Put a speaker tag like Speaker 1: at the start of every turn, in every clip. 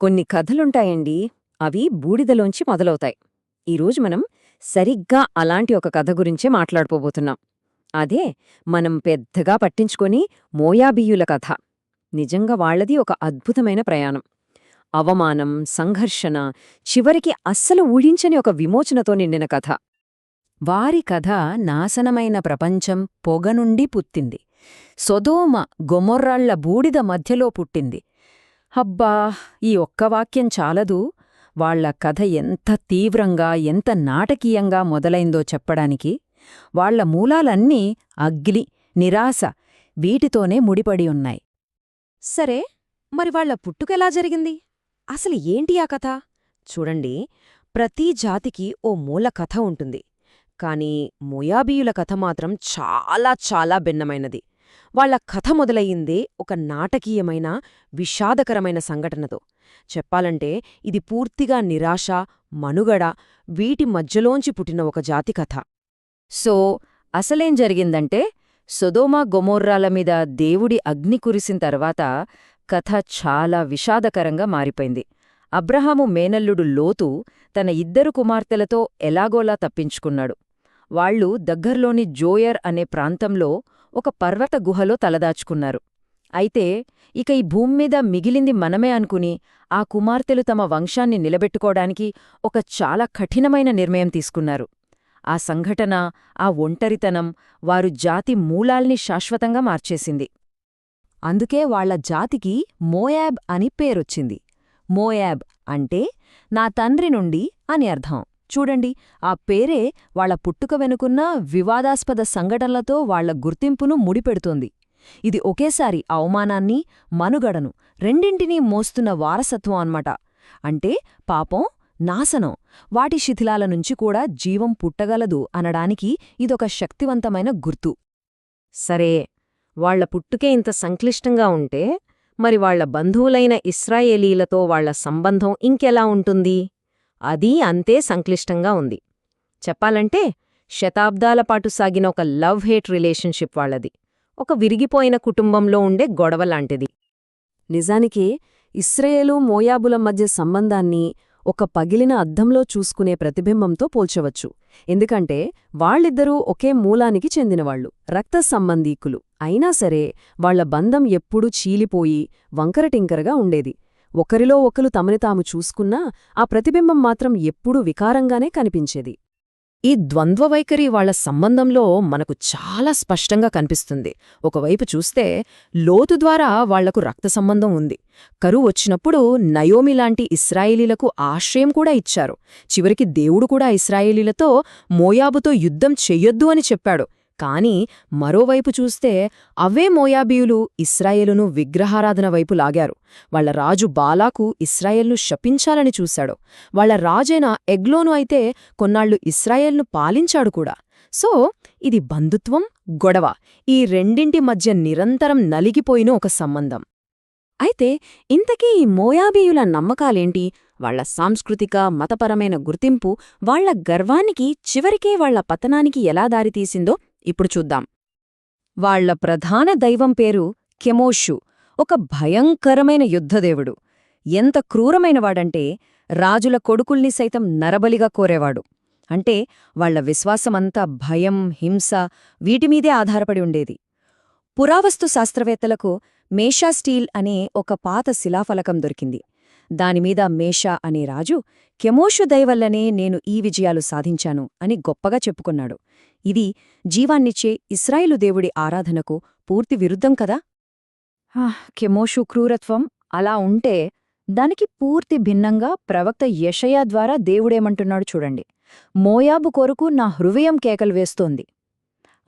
Speaker 1: కొన్ని కథలుంటాయండి. అవి బూడిదలోంచి మొదలవుతాయి. ఈరోజు మనం సరిగ్గా అలాంటి ఒక కథ గురించే మాట్లాడుకోబోతున్నాం అదే మనం పెద్దగా పట్టించుకొని మోయాబీయుల కథ. నిజంగా వాళ్ళది ఒక అద్భుతమైన ప్రయాణం. అవమానం సంఘర్షణ చివరికి అస్సలు ఊహించని ఒక విమోచనతో నిండిన కథ. వారి కథ నాశనమైన ప్రపంచం పొగ నుండి పుత్తింది సొదోమ గొమొర్రాళ్ళ బూడిద మధ్యలో పుట్టింది. అబ్బా ఈ ఒక్క వాక్యం చాలదు. వాళ్ళ కథ ఎంత తీవ్రంగా ఎంత నాటకీయంగా మొదలైందో చెప్పడానికి వాళ్ళ మూలాలన్నీ అగ్లి నిరాశ వీటితోనే ముడిపడి ఉన్నాయి.
Speaker 2: సరే మరి వాళ్ళ పుట్టుకెలా జరిగింది? అసలు ఏంటి ఆ కథ? చూడండి ప్రతి జాతికి ఓ మూల కథ ఉంటుంది. కాని మొయాబీయుల కథ మాత్రం చాలా చాలా భిన్నమైనది. వాళ్ళ కథ మొదలయ్యిందే ఒక నాటకీయమైన విషాదకరమైన సంఘటనతో. చెప్పాలంటే ఇది పూర్తిగా నిరాశ మనుగడ వీటి మధ్యలోంచి పుట్టిన ఒక జాతి కథ.
Speaker 1: సో అసలేం జరిగిందంటే సొదోమా గొమోర్రాల మీద దేవుడి అగ్ని కురిసిన తర్వాత కథ చాలా విషాదకరంగా మారిపోయింది. అబ్రహాము మేనల్లుడు లోతు తన ఇద్దరు కుమార్తెలతో ఎలాగోలా తప్పించుకున్నాడు. వాళ్ళు దగ్గర్లోని జోయర్ అనే ప్రాంతంలో ఒక పర్వత గుహలో తలదాచుకున్నారు. అయితే ఇక ఈ భూమ్మీద మిగిలింది మనమే అనుకుని ఆ కుమార్తెలు తమ వంశాన్ని నిలబెట్టుకోడానికి ఒక చాలా కఠినమైన నిర్ణయం తీసుకున్నారు. ఆ సంఘటన ఆ ఒంటరితనం వారు జాతి మూలాల్ని శాశ్వతంగా మార్చేసింది. అందుకే వాళ్ళ జాతికి మోయాబ్ అని పేరొచ్చింది. మోయాబ్ అంటే నా తండ్రి నుండి అని అర్థం. చూడండి ఆ పేరే వాళ్ళ పుట్టుక వెనుకున్న వివాదాస్పద సంఘటనలతో వాళ్ళ గుర్తింపును ముడిపెడుతోంది. ఇది ఒకేసారి అవమానాన్ని మనుగడను రెండింటినీ మోస్తున్న వారసత్వం అన్మాట అంటే పాపం నాశనం. వాటి శిథిలాల నుంచి కూడా జీవం పుట్టగలదు అనడానికి ఇదొక శక్తివంతమైన గుర్తు. సరే వాళ్ళ పుట్టుకే ఇంత సంక్లిష్టంగా ఉంటే మరి వాళ్ళ బంధువులైన ఇస్రాయేలీలతో వాళ్ళ సంబంధం ఇంకెలా ఉంటుంది? అది అంతే సంక్లిష్టంగా ఉంది. చెప్పాలంటే శతాబ్దాల పాటు సాగిన ఒక లవ్ హేట్ రిలేషన్షిప్ వాళ్ళది ఒక విరిగిపోయిన కుటుంబంలో ఉండే గొడవలాంటిది నిజానికి ఇస్రాయేలు మోయాబుల మధ్య సంబంధాన్ని ఒక పగిలిన అద్దంలో చూసుకునే ప్రతిబింబంతో పోల్చవచ్చు. ఎందుకంటే వాళ్ళిద్దరూ ఒకే మూలానికి చెందినవాళ్ళు రక్త సంబంధీకులు. అయినా సరే వాళ్ళ బంధం ఎప్పుడూ చీలిపోయి వంకరటింకరగా ఉండేది. ఒకరిలో ఒకరు తమని తాము చూసుకున్నా ఆ ప్రతిబింబం మాత్రం ఎప్పుడూ వికారంగానే కనిపించేది. ఈ ద్వంద్వ వైఖరి వాళ్ళ సంబంధంలో మనకు చాలా స్పష్టంగా కనిపిస్తుంది. ఒకవైపు చూస్తే లోతు ద్వారా వాళ్ళకు రక్త సంబంధం ఉంది. కరువు వచ్చినప్పుడు నయోమి లాంటి ఇస్రాయేలీలకు ఆశ్రయం కూడా ఇచ్చారు. చివరికి దేవుడు కూడా ఇస్రాయేలీలతో మోయాబుతో యుద్ధం చెయ్యొద్దు అని చెప్పాడు. కాని మరోవైపు చూస్తే అవే మోయాబీయులు ఇస్రాయేలును విగ్రహారాధన వైపు లాగారు. వాళ్ళ రాజు బాలాకు ఇస్రాయేల్ను శపించాలని చూశాడు. వాళ్ళ రాజైన ఎగ్లోను అయితే కొన్నాళ్ళు ఇస్రాయేల్ను పాలించాడు కూడా. సో ఇది బంధుత్వం గొడవ. ఈ రెండింటి మధ్య నిరంతరం నలిగిపోయిన ఒక సంబంధం. అయితే ఇంతకీ ఈ మోయాబీయుల నమ్మకాలేంటి? వాళ్ళ సాంస్కృతిక మతపరమైన గుర్తింపు వాళ్ళ గర్వానికి చివరికే వాళ్ళ పతనానికి ఎలా దారితీసిందో ఇప్పుడు చూద్దాం. వాళ్ళ ప్రధాన దైవం పేరు కెమోషు ఒక భయంకరమైన యుద్ధదేవుడు. ఎంత క్రూరమైనవాడంటే రాజుల కొడుకుల్ని సైతం నరబలిగా కోరేవాడు. అంటే వాళ్ళ విశ్వాసమంతా భయం హింస వీటిమీదే ఆధారపడి ఉండేది. పురావస్తు శాస్త్రవేత్తలకు మేషా స్టీల్ అనే ఒక పాత శిలాఫలకం దొరికింది. దానిమీద మేషా అనే రాజు కెమోషు దయవల్లనే నేను ఈ విజయాలు సాధించాను అని గొప్పగా చెప్పుకున్నాడు. ఇది జీవాన్నిచ్చే ఇస్రాయిలు దేవుడి ఆరాధనకు పూర్తి విరుద్ధం కదా? కెమోషు క్రూరత్వం అలా ఉంటే దానికి పూర్తి భిన్నంగా ప్రవక్త యషయా ద్వారా దేవుడేమంటున్నాడు చూడండి. మోయాబు కొరకు నా హృదయం కేకలు వేస్తోంది.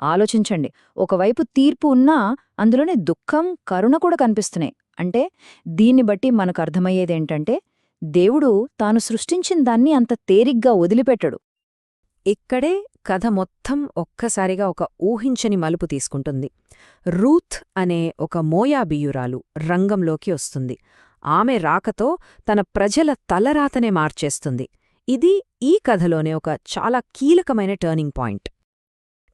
Speaker 1: ఆలోచించండి ఒకవైపు తీర్పు ఉన్నా అందులోనే దుఃఖం కరుణ కూడా కనిపిస్తున్నాయి. అంటే దీన్ని బట్టి మనకు అర్థమయ్యేదేంటంటే దేవుడు తాను సృష్టించిన దాన్ని అంత తేరిగ్గా వదిలిపెట్టడు. ఇక్కడే కథ మొత్తం ఒక్కసారిగా ఒక ఊహించని మలుపు తీసుకుంటుంది. రూత్ అనే ఒక మోయాబియురాలు రంగంలోకి వస్తుంది. ఆమె రాకతో తన ప్రజల తలరాతనే మార్చేస్తుంది. ఇది ఈ కథలోనే ఒక చాలా కీలకమైన టర్నింగ్ పాయింట్.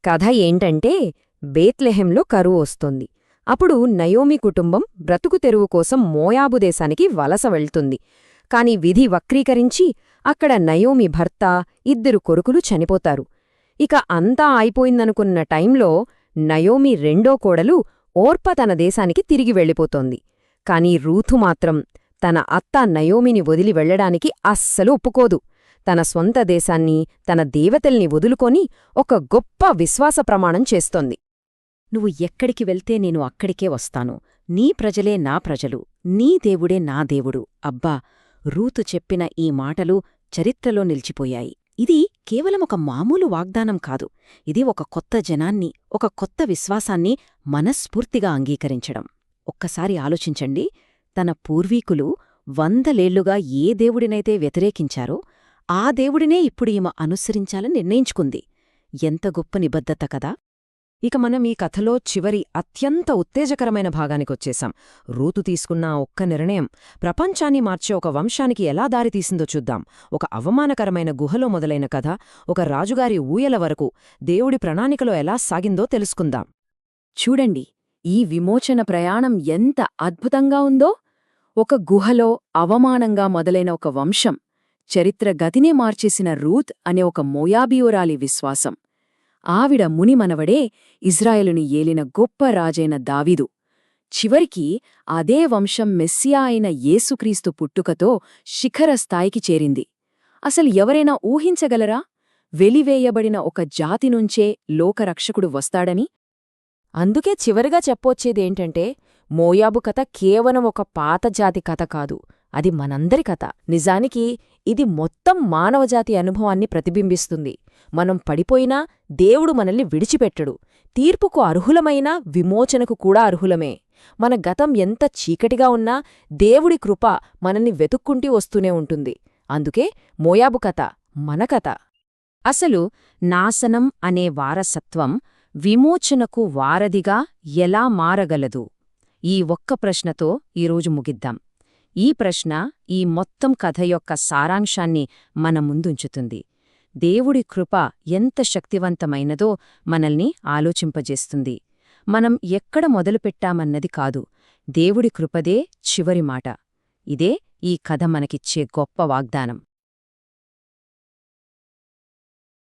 Speaker 1: కథ ఏంటంటే బేత్లెహెంలో కరువు వస్తుంది. అప్పుడు నయోమి కుటుంబం బ్రతుకు తెరువు కోసం మోయాబు దేశానికి వలస వెళ్తుంది.
Speaker 2: కాని విధి వక్రీకరించి అక్కడ నయోమి భర్త ఇద్దరు కొరుకులు చనిపోతారు. ఇక అంతా అయిపోయిందనుకున్న టైంలో నయోమి రెండో కోడలు ఓర్ప తన దేశానికి తిరిగి వెళ్ళిపోతోంది. కాని రూథు మాత్రం తన అత్త నయోమిని వదిలి వెళ్ళడానికి అస్సలు ఒప్పుకోదు. తన స్వంత దేశాన్ని తన దేవతల్ని వదులుకొని ఒక గొప్ప విశ్వాస ప్రమాణం చేస్తోంది.
Speaker 1: నువ్వు ఎక్కడికి వెళ్తే నేను అక్కడికే వస్తాను. నీ ప్రజలే నా ప్రజలు. నీ దేవుడే నా దేవుడు. అబ్బా! రూతు చెప్పిన ఈ మాటలు చరిత్రలో నిలిచిపోయాయి. ఇది కేవలం ఒక మామూలు వాగ్దానం కాదు. ఇది ఒక కొత్త జనాన్ని ఒక కొత్త విశ్వాసాన్ని మనస్ఫూర్తిగా అంగీకరించడం. ఒక్కసారి ఆలోచించండి తన పూర్వీకులు వందలేళ్ళుగా ఏ దేవుడినైతే వ్యతిరేకించారో ఆ దేవుడినే ఇప్పుడు ఈమె అనుసరించాలని నిర్ణయించుకుంది. ఎంత గొప్ప నిబద్ధత కదా!
Speaker 2: ఇక మనం ఈ కథలో చివరి అత్యంత ఉత్తేజకరమైన భాగానికొచ్చేశాం రూతు తీసుకున్న ఒక్క నిర్ణయం ప్రపంచాన్ని మార్చే ఒక వంశానికి ఎలా దారితీసిందో చూద్దాం. ఒక అవమానకరమైన గుహలో మొదలైన కథ ఒక రాజుగారి ఊయల వరకు దేవుడి ప్రణాళికలో ఎలా సాగిందో తెలుసుకుందాం.
Speaker 1: చూడండి ఈ విమోచన ప్రయాణం ఎంత అద్భుతంగా ఉందో! ఒక గుహలో అవమానంగా మొదలైన ఒక వంశం చరిత్ర గతినే మార్చేసిన రూత్ అనే ఒక మోయాబియోరాలి విశ్వాసం. ఆవిడ మునిమనవడే ఇజ్రాయెలుని ఏలిన గొప్ప రాజైన దావీదు. చివరికి అదే వంశం మెస్సియా అయిన యేసుక్రీస్తు పుట్టుకతో శిఖర స్థాయికి చేరింది. అసలు ఎవరైనా ఊహించగలరా? వెలివేయబడిన ఒక జాతి నుంచే లోకరక్షకుడు వస్తాడని?
Speaker 2: అందుకే చివరిగా చెప్పొచ్చేదేంటంటే మోయాబు కథ కేవలం ఒక పాత జాతి కథ కాదు. అది మనందరి కథ. నిజానికి ఇది మొత్తం మానవజాతి అనుభవాన్ని ప్రతిబింబిస్తుంది. మనం పడిపోయినా దేవుడు మనల్ని విడిచిపెట్టడు. తీర్పుకు అర్హులమైనా విమోచనకు కూడా అర్హులమే. మన గతం ఎంత చీకటిగా ఉన్నా దేవుడి కృప మనల్ని వెతుక్కుంటూ వస్తూనే ఉంటుంది. అందుకే మోయాబు కథ మన కథ.
Speaker 1: అసలు నాశనం అనే వారసత్వం విమోచనకు వారధిగా ఎలా మారగలదు? ఈ ఒక్క ప్రశ్నతో ఈరోజు ముగిద్దాం. ఈ ప్రశ్న ఈ మొత్తం కథ యొక్క సారాంశాన్ని మన ముందుంచుతుంది. దేవుడి కృప ఎంత శక్తివంతమైనదో మనల్ని ఆలోచింపజేస్తుంది. మనం ఎక్కడ మొదలుపెట్టామన్నది కాదు దేవుడి కృపదే చివరి మాట. ఇదే ఈ కథ మనకిచ్చే గొప్ప వాగ్దానం.